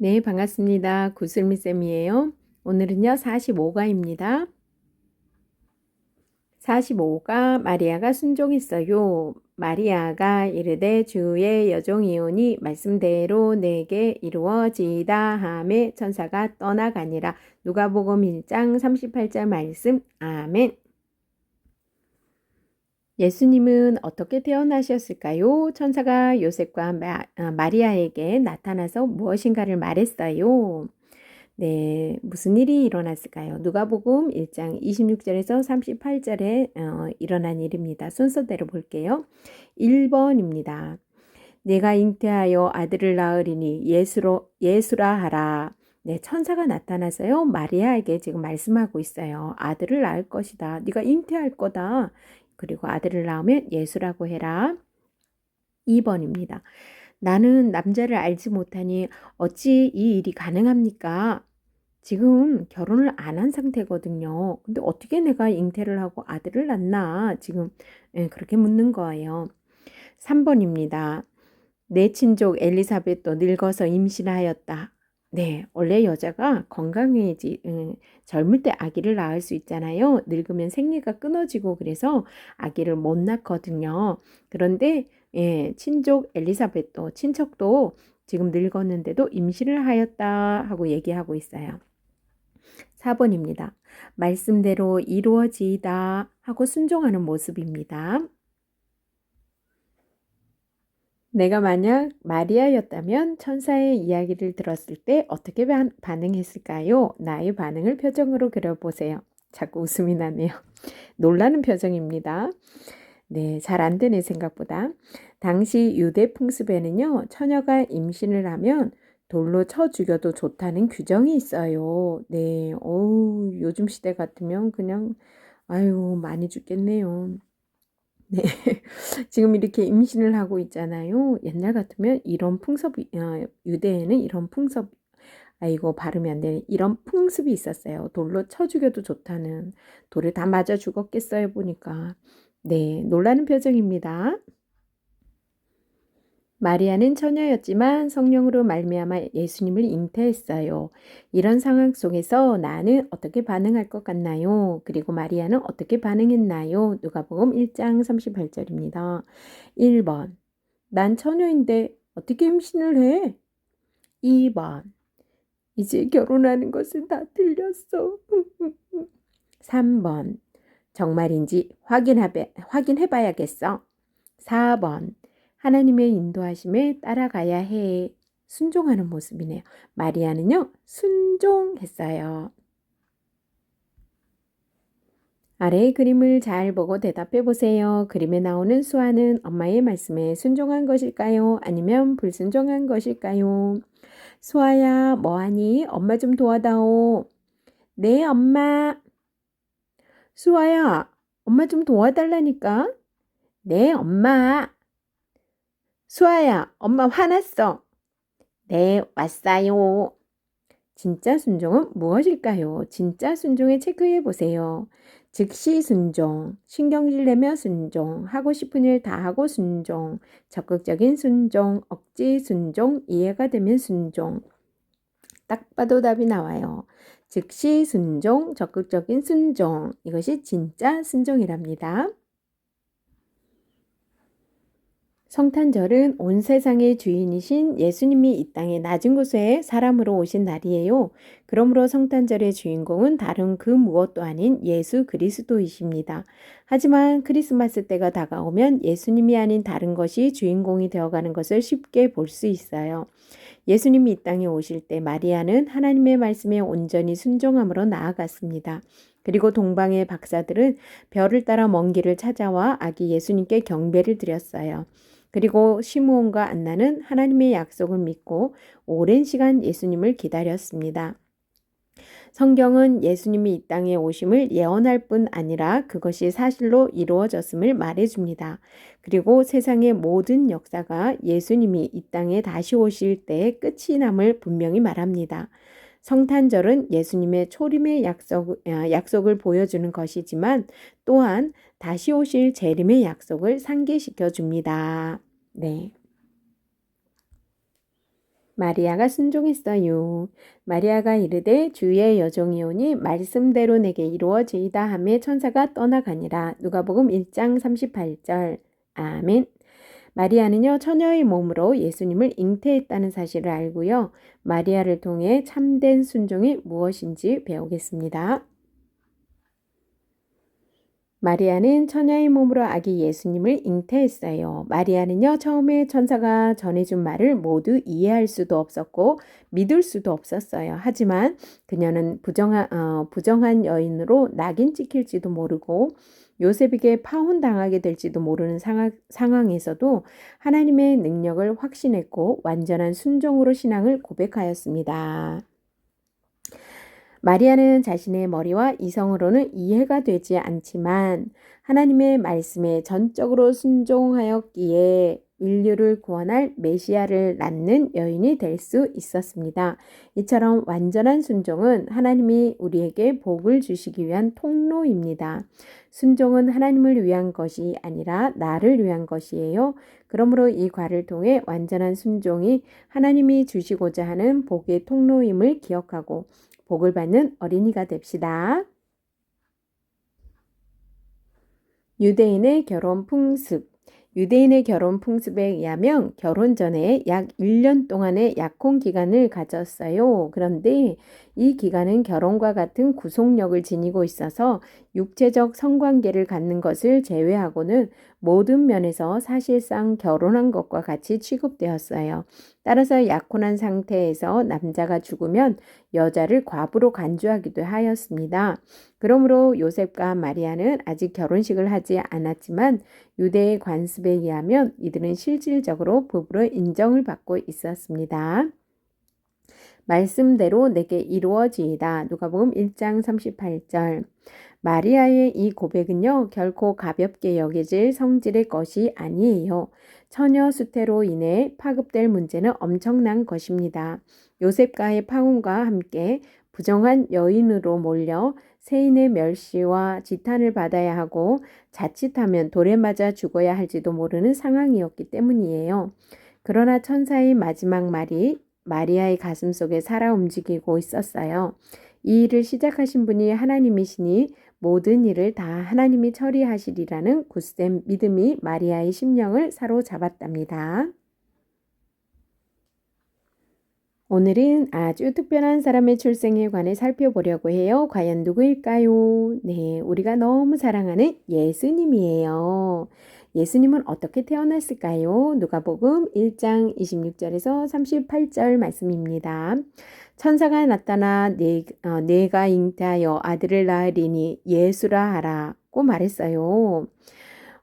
네, 반갑습니다. 구슬미쌤이에요. 오늘은요, 45가입니다. 45가 마리아가 순종했어요. 마리아가 이르되 주의 여종이오니 말씀대로 내게 이루어지다 함에 천사가 떠나가니라. 누가복음 1장 38절 말씀. 아멘. 예수님은 어떻게 태어나셨을까요? 천사가 요셉과 마, 아, 마리아에게 나타나서 무엇인가를 말했어요. 네, 무슨 일이 일어났을까요? 누가복음 1장 26절에서 38절에 어, 일어난 일입니다. 순서대로 볼게요. 1번입니다. 내가 잉태하여 아들을 낳으리니 예수로 예수라 하라. 네, 천사가 나타나서요. 마리아에게 지금 말씀하고 있어요. 아들을 낳을 것이다. 네가 잉태할 거다. 그리고 아들을 낳으면 예수라고 해라. 2번입니다. 나는 남자를 알지 못하니 어찌 이 일이 가능합니까? 지금 결혼을 안 한 상태거든요. 근데 어떻게 내가 잉태를 하고 아들을 낳나? 지금 예, 그렇게 묻는 거예요. 3번입니다. 내 친족 엘리사벳도 늙어서 임신하였다. 네, 원래 여자가 건강해지, 음, 젊을 때 아기를 낳을 수 있잖아요. 늙으면 생리가 끊어지고 그래서 아기를 못 낳거든요. 그런데, 예, 친족 엘리사벳도, 친척도 지금 늙었는데도 임신을 하였다 하고 얘기하고 있어요. 4번입니다. 말씀대로 이루어지다 하고 순종하는 모습입니다. 내가 만약 마리아였다면 천사의 이야기를 들었을 때 어떻게 반응했을까요? 나의 반응을 표정으로 그려보세요. 자꾸 웃음이 나네요. 놀라는 표정입니다. 네, 잘 안 되네, 생각보다. 당시 유대 풍습에는요, 처녀가 임신을 하면 돌로 쳐 죽여도 좋다는 규정이 있어요. 네, 어우, 요즘 시대 같으면 그냥, 아유, 많이 죽겠네요. 네. 지금 이렇게 임신을 하고 있잖아요. 옛날 같으면 이런 풍습이, 어, 유대에는 이런 풍습, 아이고, 발음이 안 되네. 이런 풍습이 있었어요. 돌로 쳐 죽여도 좋다는. 돌에 다 맞아 죽었겠어요, 보니까. 네, 놀라는 표정입니다. 마리아는 처녀였지만 성령으로 말미암아 예수님을 잉태했어요. 이런 상황 속에서 나는 어떻게 반응할 것 같나요? 그리고 마리아는 어떻게 반응했나요? 누가복음 1장 38절입니다. 1번. 난 처녀인데 어떻게 임신을 해? 2번. 이제 결혼하는 것은 다 틀렸어. 3번. 정말인지 확인해, 확인해봐야겠어. 4번. 하나님의 인도하심에 따라가야 해. 순종하는 모습이네요. 마리아는요, 순종했어요. 아래의 그림을 잘 보고 대답해 보세요. 그림에 나오는 수아는 엄마의 말씀에 순종한 것일까요? 아니면 불순종한 것일까요? 수아야, 뭐하니? 엄마 좀 도와다오. 네, 엄마. 수아야, 엄마 좀 도와달라니까. 네, 엄마. 수아야, 엄마 화났어. 네, 왔어요. 진짜 순종은 무엇일까요? 진짜 순종에 체크해 보세요. 즉시 순종, 신경질 내며 순종, 하고 싶은 일 다 하고 순종, 적극적인 순종, 억지 순종, 이해가 되면 순종. 딱 봐도 답이 나와요. 즉시 순종, 적극적인 순종. 이것이 진짜 순종이랍니다. 성탄절은 온 세상의 주인이신 예수님이 이 땅의 낮은 곳에 사람으로 오신 날이에요. 그러므로 성탄절의 주인공은 다른 그 무엇도 아닌 예수 그리스도이십니다. 하지만 크리스마스 때가 다가오면 예수님이 아닌 다른 것이 주인공이 되어가는 것을 쉽게 볼 수 있어요. 예수님이 이 땅에 오실 때 마리아는 하나님의 말씀에 온전히 순종함으로 나아갔습니다. 그리고 동방의 박사들은 별을 따라 먼 길을 찾아와 아기 예수님께 경배를 드렸어요. 그리고 시므온과 안나는 하나님의 약속을 믿고 오랜 시간 예수님을 기다렸습니다. 성경은 예수님이 이 땅에 오심을 예언할 뿐 아니라 그것이 사실로 이루어졌음을 말해줍니다. 그리고 세상의 모든 역사가 예수님이 이 땅에 다시 오실 때 끝이 남을 분명히 말합니다. 성탄절은 예수님의 초림의 약속, 아, 약속을 보여주는 것이지만 또한 다시 오실 재림의 약속을 상기시켜 줍니다. 네. 마리아가 순종했어요. 마리아가 이르되 주의 여종이오니 말씀대로 내게 이루어지이다 하며 천사가 떠나가니라. 누가복음 1장 38절. 아멘. 마리아는요, 처녀의 몸으로 예수님을 잉태했다는 사실을 알고요. 마리아를 통해 참된 순종이 무엇인지 배우겠습니다. 마리아는 처녀의 몸으로 아기 예수님을 잉태했어요. 마리아는요, 처음에 천사가 전해준 말을 모두 이해할 수도 없었고, 믿을 수도 없었어요. 하지만 그녀는 부정한, 어, 부정한 여인으로 낙인 찍힐지도 모르고, 요셉에게 파혼당하게 될지도 모르는 상황, 상황에서도 하나님의 능력을 확신했고, 완전한 순종으로 신앙을 고백하였습니다. 마리아는 자신의 머리와 이성으로는 이해가 되지 않지만 하나님의 말씀에 전적으로 순종하였기에 인류를 구원할 메시아를 낳는 여인이 될 수 있었습니다. 이처럼 완전한 순종은 하나님이 우리에게 복을 주시기 위한 통로입니다. 순종은 하나님을 위한 것이 아니라 나를 위한 것이에요. 그러므로 이 과를 통해 완전한 순종이 하나님이 주시고자 하는 복의 통로임을 기억하고 복을 받는 어린이가 됩시다. 유대인의 결혼 풍습 유대인의 결혼 풍습에 의하면 결혼 전에 약 1년 동안의 약혼 기간을 가졌어요. 그런데 이 기간은 결혼과 같은 구속력을 지니고 있어서 육체적 성관계를 갖는 것을 제외하고는 모든 면에서 사실상 결혼한 것과 같이 취급되었어요. 따라서 약혼한 상태에서 남자가 죽으면 여자를 과부로 간주하기도 하였습니다. 그러므로 요셉과 마리아는 아직 결혼식을 하지 않았지만 유대의 관습에 의하면 이들은 실질적으로 부부로 인정을 받고 있었습니다. 말씀대로 내게 이루어지이다. 누가복음 1장 38절. 마리아의 이 고백은요, 결코 가볍게 여겨질 성질의 것이 아니에요. 처녀 수태로 인해 파급될 문제는 엄청난 것입니다. 요셉과의 파혼과 함께 부정한 여인으로 몰려 세인의 멸시와 지탄을 받아야 하고 자칫하면 돌에 맞아 죽어야 할지도 모르는 상황이었기 때문이에요. 그러나 천사의 마지막 말이 마리아의 가슴 속에 살아 움직이고 있었어요. 이 일을 시작하신 분이 하나님이시니 모든 일을 다 하나님이 처리하시리라는 굳센 믿음이 마리아의 심령을 사로잡았답니다. 오늘은 아주 특별한 사람의 출생에 관해 살펴보려고 해요. 과연 누구일까요? 네, 우리가 너무 사랑하는 예수님이에요. 예수님은 어떻게 태어났을까요? 누가복음 1장 26절에서 38절 말씀입니다. 천사가 나타나 내, 어, 내가 잉태하여 아들을 낳으리니 예수라 하라고 말했어요.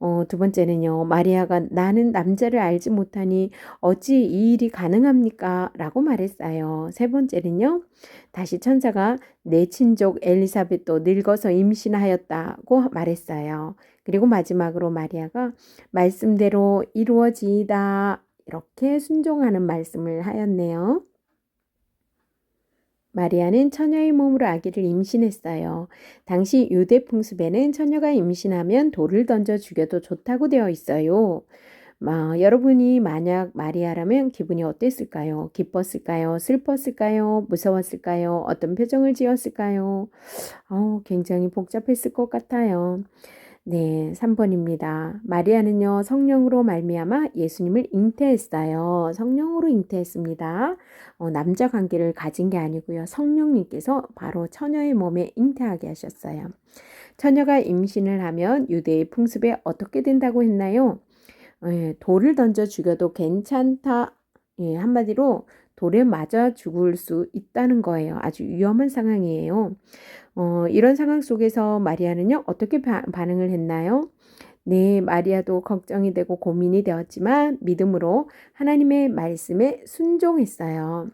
어, 두 번째는요, 마리아가 나는 남자를 알지 못하니 어찌 이 일이 가능합니까? 라고 말했어요. 세 번째는요, 다시 천사가 내 친족 엘리사벳도 늙어서 임신하였다고 말했어요. 그리고 마지막으로 마리아가 말씀대로 이루어지이다. 이렇게 순종하는 말씀을 하였네요. 마리아는 처녀의 몸으로 아기를 임신했어요. 당시 유대 풍습에는 처녀가 임신하면 돌을 던져 죽여도 좋다고 되어 있어요. 마, 여러분이 만약 마리아라면 기분이 어땠을까요? 기뻤을까요? 슬펐을까요? 무서웠을까요? 어떤 표정을 지었을까요? 어, 굉장히 복잡했을 것 같아요. 네, 3번입니다. 마리아는요, 성령으로 말미암아 예수님을 잉태했어요. 성령으로 잉태했습니다. 어, 남자 관계를 가진 게 아니고요. 성령님께서 바로 처녀의 몸에 잉태하게 하셨어요. 처녀가 임신을 하면 유대의 풍습에 어떻게 된다고 했나요? 예, 돌을 던져 죽여도 괜찮다. 예, 한마디로 돌에 맞아 죽을 수 있다는 거예요. 아주 위험한 상황이에요. 어, 이런 상황 속에서 마리아는요, 어떻게 바, 반응을 했나요? 네, 마리아도 걱정이 되고 고민이 되었지만 믿음으로 하나님의 말씀에 순종했어요.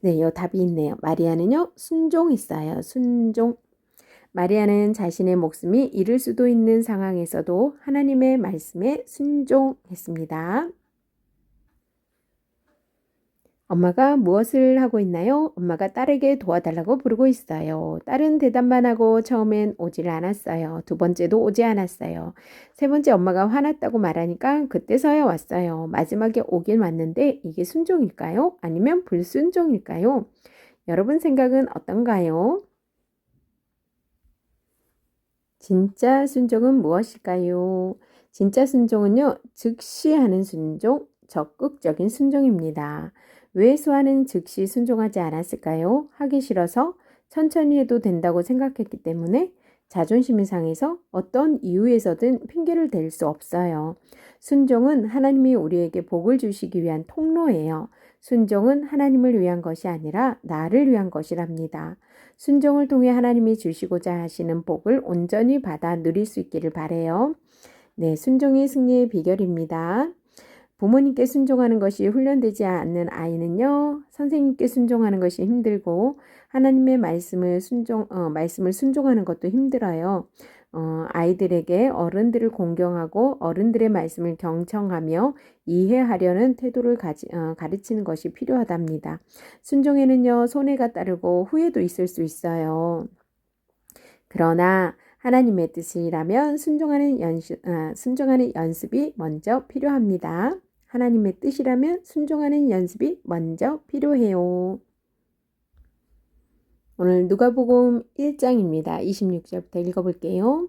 네, 요 답이 있네요. 마리아는요, 순종했어요. 순종. 마리아는 자신의 목숨이 잃을 수도 있는 상황에서도 하나님의 말씀에 순종했습니다. 엄마가 무엇을 하고 있나요? 엄마가 딸에게 도와달라고 부르고 있어요. 딸은 대답만 하고 처음엔 오질 않았어요. 두 번째도 오지 않았어요. 세 번째 엄마가 화났다고 말하니까 그때서야 왔어요. 마지막에 오긴 왔는데 이게 순종일까요? 아니면 불순종일까요? 여러분 생각은 어떤가요? 진짜 순종은 무엇일까요? 진짜 순종은요, 즉시 하는 순종, 적극적인 순종입니다. 왜 수아는 즉시 순종하지 않았을까요? 하기 싫어서 천천히 해도 된다고 생각했기 때문에 자존심이 상해서 어떤 이유에서든 핑계를 댈 수 없어요. 순종은 하나님이 우리에게 복을 주시기 위한 통로예요. 순종은 하나님을 위한 것이 아니라 나를 위한 것이랍니다. 순종을 통해 하나님이 주시고자 하시는 복을 온전히 받아 누릴 수 있기를 바래요. 네, 순종이 승리의 비결입니다. 부모님께 순종하는 것이 훈련되지 않는 아이는요, 선생님께 순종하는 것이 힘들고, 하나님의 말씀을 순종, 어, 말씀을 순종하는 것도 힘들어요. 어, 아이들에게 어른들을 공경하고 어른들의 말씀을 경청하며 이해하려는 태도를 가지, 어, 가르치는 것이 필요하답니다. 순종에는요, 손해가 따르고 후회도 있을 수 있어요. 그러나 하나님의 뜻이라면 순종하는 연습, 아, 순종하는 연습이 먼저 필요합니다. 하나님의 뜻이라면 순종하는 연습이 먼저 필요해요. 오늘 누가복음 1장입니다. 26절부터 읽어볼게요.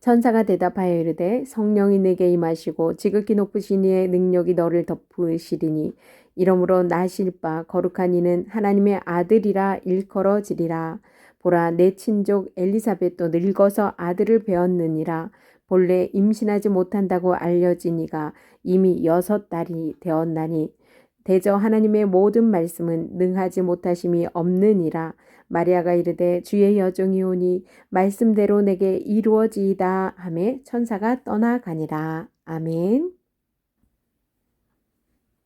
천사가 대답하여 이르되 성령이 내게 임하시고 지극히 높으신 이의 능력이 너를 덮으시리니 이러므로 나실 바 거룩한 이는 하나님의 아들이라 일컬어지리라. 보라 내 친족 엘리사벳도 늙어서 아들을 배웠느니라. 본래 임신하지 못한다고 알려지니가 이미 여섯 달이 되었나니 대저 하나님의 모든 말씀은 능하지 못하심이 없느니라. 마리아가 이르되 주의 여종이 오니 말씀대로 내게 이루어지이다 하매 천사가 떠나가니라. 아멘.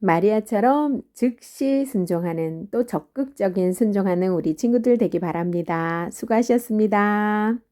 마리아처럼 즉시 순종하는 또 적극적인 순종하는 우리 친구들 되기 바랍니다. 수고하셨습니다.